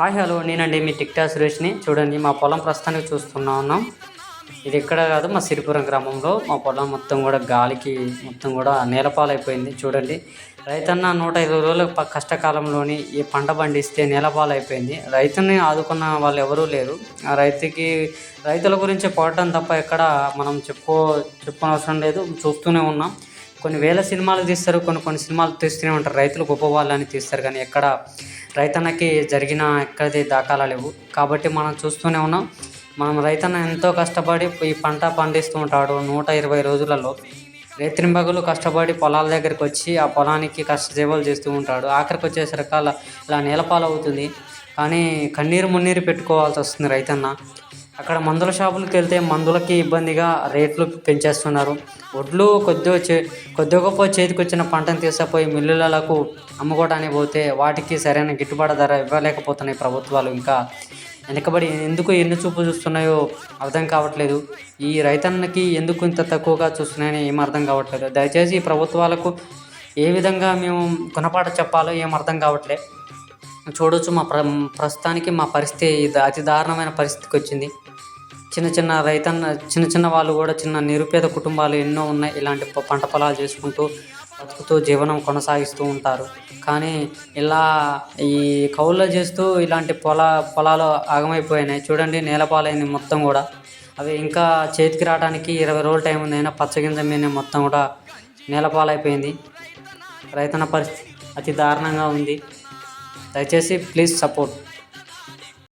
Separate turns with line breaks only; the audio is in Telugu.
Hi hello. నేనండి మీ టిక్టా సురేష్ని. చూడండి మా పొలం ప్రస్తుతానికి చూస్తున్నా ఉన్నాం. ఇది ఎక్కడ కాదు మా సిరిపురం గ్రామంలో. మా పొలం మొత్తం కూడా గాలికి మొత్తం కూడా నేలపాలైపోయింది. చూడండి రైతన్న నూట ఇరవై రోజుల కష్టకాలంలోని ఈ పంట పండిస్తే నేలపాలైపోయింది. రైతుని ఆదుకున్న వాళ్ళు ఎవరూ లేరు. ఆ రైతుకి రైతుల గురించి పోవటం తప్ప ఎక్కడ మనం చెప్పుకో చెప్పనవసరం లేదు. చూస్తూనే ఉన్నాం. కొన్ని వేల సినిమాలు తీస్తారు కొన్ని కొన్ని సినిమాలు తీస్తూనే ఉంటారు. రైతులు గొప్ప వాళ్ళని తీస్తారు కానీ ఎక్కడ రైతన్నకి జరిగిన ఎక్కడిది దాఖలా లేవు. కాబట్టి మనం చూస్తూనే ఉన్నాం. మనం రైతన్న ఎంతో కష్టపడి ఈ పంట పండిస్తూ ఉంటాడు. నూట ఇరవై రోజులలో రేత్రింబగలు కష్టపడి పొలాల దగ్గరికి వచ్చి ఆ పొలానికి కష్టజీవాలు చేస్తూ ఉంటాడు. ఆఖరికి వచ్చేసరికి ఇలా నేలపాలవుతుంది. కానీ కన్నీరు మున్నీరు పెట్టుకోవాల్సి వస్తుంది రైతన్న. అక్కడ మందుల షాపులకు వెళ్తే మందులకి ఇబ్బందిగా రేట్లు పెంచేస్తున్నారు. వడ్లు కొద్దిగా చే కొద్దిగా గొప్ప చేతికి వచ్చిన పంటను తీసుకుపోయి మిల్లులకు అమ్ముకోవడానికి పోతే వాటికి సరైన గిట్టుబాటు ధర ఇవ్వలేకపోతున్నాయి ప్రభుత్వాలు. ఇంకా వెనకబడి ఎందుకు ఎన్ని చూపు చూస్తున్నాయో అర్థం కావట్లేదు. ఈ రైతన్నకి ఎందుకు ఇంత తక్కువగా చూస్తున్నాయని ఏం అర్థం కావట్లేదు. దయచేసి ఈ ప్రభుత్వాలకు ఏ విధంగా మేము గుణపాఠ చెప్పాలో ఏం అర్థం కావట్లేదు చూడొచ్చు మా ప్ర ప్రస్తుతానికి మా పరిస్థితి అతి దారుణమైన పరిస్థితికి వచ్చింది. చిన్న చిన్న రైతన్న చిన్న చిన్న వాళ్ళు కూడా చిన్న నిరుపేద కుటుంబాలు ఎన్నో ఉన్నాయి. ఇలాంటి పంట పొలాలు చేసుకుంటూ బతుకుతూ జీవనం కొనసాగిస్తూ ఉంటారు. కానీ ఇలా ఈ కౌల్లో చేస్తూ ఇలాంటి పొల పొలాలు ఆగమైపోయినాయి. చూడండి నేలపాలైంది మొత్తం కూడా. అవి ఇంకా చేతికి రావడానికి ఇరవై రోజుల టైం ఉంది అయినా పచ్చగింజ మీద మొత్తం కూడా నేలపాలైపోయింది రైతన్న పరిస్థితి అతి దారుణంగా ఉంది. దయచేసి ప్లీజ్ సపోర్ట్.